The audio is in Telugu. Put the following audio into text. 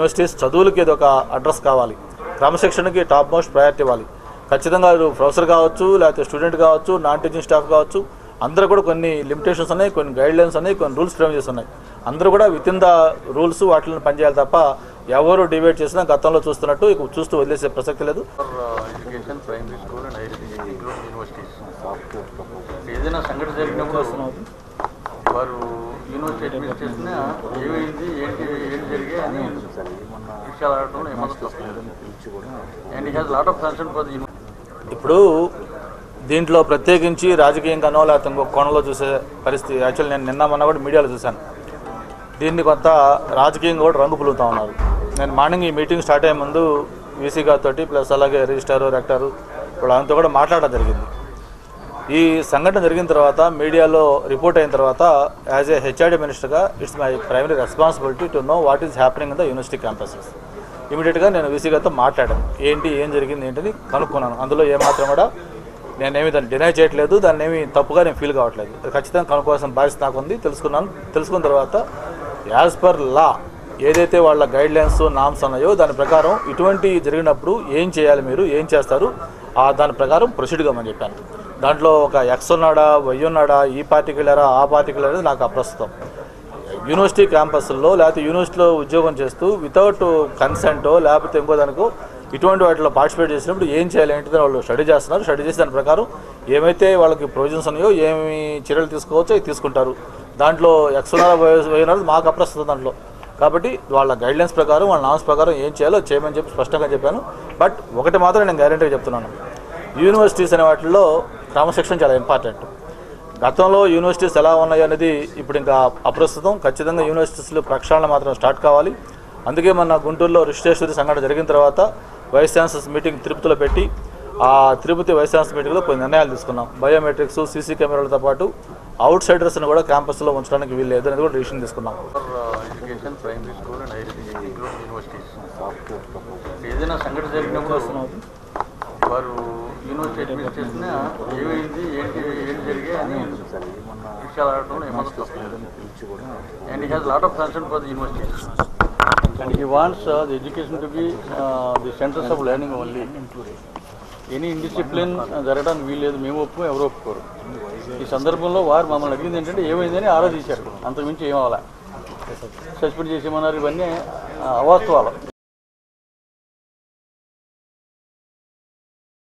యూనివర్సిటీస్ చదువులకి ఇది ఒక అడ్రస్ కావాలి. క్రమశిక్షణకి టాప్ మోస్ట్ ప్రయారిటీ ఇవ్వాలి. ఖచ్చితంగా ప్రొఫెసర్ కావచ్చు లేకపోతే స్టూడెంట్ కావచ్చు నాన్ టీచింగ్ స్టాఫ్ కావచ్చు అందరూ కూడా కొన్ని లిమిటేషన్స్ ఉన్నాయి కొన్ని గైడ్ లైన్స్ ఉన్నాయి కొన్ని రూల్స్ ఫ్రేమ్ చేసి ఉన్నాయి అందరూ కూడా విత్ ఇన్ ద రూల్స్ వాటిని పనిచేయాలి తప్ప ఎవరు డిబేట్ చేసినా గతంలో చూస్తున్నట్టు ఇక చూస్తూ వదిలేసే ప్రసక్తి లేదు. ఏదైనా సంఘటన జరిగినప్పుడు వారు యూనివర్సిటీ అడ్మినిస్ట్రేషన్ ఏమైంది ఏంటి ఏం జరిగాయి అని విషయాలు ఆడటంలో అండ్ ఈ has lot of concern for the ఇప్పుడు దీంట్లో ప్రత్యేకించి రాజకీయంగానో లేకపోతే ఇంకొక కోణంలో చూసే పరిస్థితి. యాక్చువల్ నేను నిన్న మొన్న కూడా మీడియాలో చూశాను. దీన్ని కొంత రాజకీయంగా కూడా రంగు పులుగుతూ ఉన్నారు. నేను మార్నింగ్ ఈ మీటింగ్ స్టార్ట్ అయ్యే ముందు వీసీ గారితో ప్లస్ అలాగే రిజిస్టారు రెక్టారు వాళ్ళంతా కూడా మాట్లాడడం జరిగింది. ఈ సంఘటన జరిగిన తర్వాత మీడియాలో రిపోర్ట్ అయిన తర్వాత యాజ్ ఏ హెచ్ఆర్డి మినిస్టర్గా it's my primary responsibility to know what is happening in the university campuses ఇమీడియట్గా నేను వీసీ గారితో మాట్లాడాను. ఏంటి ఏం జరిగింది ఏంటని కనుక్కున్నాను. అందులో ఏమాత్రం కూడా నేనేమి దాన్ని డినై చేయట్లేదు. దాన్ని ఏమి తప్పుగా నేను ఫీల్ కావట్లేదు. ఖచ్చితంగా కనుక్కోవాల్సిన బాధ్యత నాకు ఉంది తెలుసుకున్నాను. తెలుసుకున్న తర్వాత యాజ్ పర్ లా ఏదైతే వాళ్ళ గైడ్లైన్స్ నామ్స్ ఉన్నాయో దాని ప్రకారం ఇటువంటి జరిగినప్పుడు ఏం చేయాలి మీరు ఏం చేస్తారు ఆ దాని ప్రకారం ప్రొసీడ్ కమ్మని చెప్పాను. దాంట్లో ఒక ఎక్స్ ఉన్నాడా వై ఉన్నాడా ఈ పార్టీకి వెళ్ళారా ఆ పార్టీకి వెళ్ళారా నాకు అప్రస్తుతం. యూనివర్సిటీ క్యాంపస్లో లేకపోతే యూనివర్సిటీలో ఉద్యోగం చేస్తూ వితౌట్ కన్సెంటో లేకపోతే ఇంకో దానికో ఇటువంటి వాటిలో పార్టిసిపేట్ చేసినప్పుడు ఏం చేయాలి ఏంటిదని వాళ్ళు స్టడీ చేస్తున్నారు. స్టడీ చేసి దాని ప్రకారం ఏమైతే వాళ్ళకి ప్రొవిజన్స్ ఉన్నాయో ఏమి చర్యలు తీసుకోవచ్చో అవి తీసుకుంటారు. దాంట్లో ఎక్స్ఉన్నారా పోయినారు మాకు అప్రస్తుంది దాంట్లో. కాబట్టి వాళ్ళ గైడ్లైన్స్ ప్రకారం వాళ్ళ నామ్స్ ప్రకారం ఏం చేయాలో చేయమని చెప్పి స్పష్టంగా చెప్పాను. బట్ ఒకటి మాత్రం నేను గ్యారెంటీగా చెప్తున్నాను. యూనివర్సిటీస్ అనే వాటిల్లో క్రమశిక్షణ చాలా ఇంపార్టెంట్. గతంలో యూనివర్సిటీస్ ఎలా ఉన్నాయి అనేది ఇప్పుడు ఇంకా అప్రస్తుతం ఖచ్చితంగా యూనివర్సిటీస్లో ప్రక్షాళన మాత్రం స్టార్ట్ కావాలి. అందుకే మన గుంటూరులో రిజిస్ట్రేషన్ సంఘటన జరిగిన తర్వాత వైస్ ఛాన్సలర్స్ మీటింగ్ తిరుపతిలో పెట్టి ఆ తిరుపతి వైస్ ఛాన్సలర్ మీటింగ్లో కొన్ని నిర్ణయాలు తీసుకున్నాం. బయోమెట్రిక్స్ సీసీ కెమెరాలతో పాటు అవుట్ సైడర్స్ని కూడా క్యాంపస్లో ఉంచడానికి వీలు లేదు అనేది కూడా డిసిషన్ తీసుకున్నాం. ఏదైనా సంఘటన జరిగినప్పుడు వారు యూనివర్సిటీ అడ్మినిస్ట్రేషన్ ఏమైంది ఏంటి ఏంటి జరిగాయి అని విషయాలు ఆడటంలో ఏమన్నా అండ్ ఈ has lot of concern for the university and he wants the education to be the centres of learning only any indiscipline జరగడానికి వీల్లేదు మేము ఒప్పుకో ఎవరు ఒప్పుకోరు. ఈ సందర్భంలో వారు మమ్మల్ని అడిగింది ఏంటంటే ఏమైందని ఆలోచించారు అంతకుమించి ఏమవాలా సస్పెండ్ చేసేమన్నారు ఇవన్నీ అవాస్తవాలు.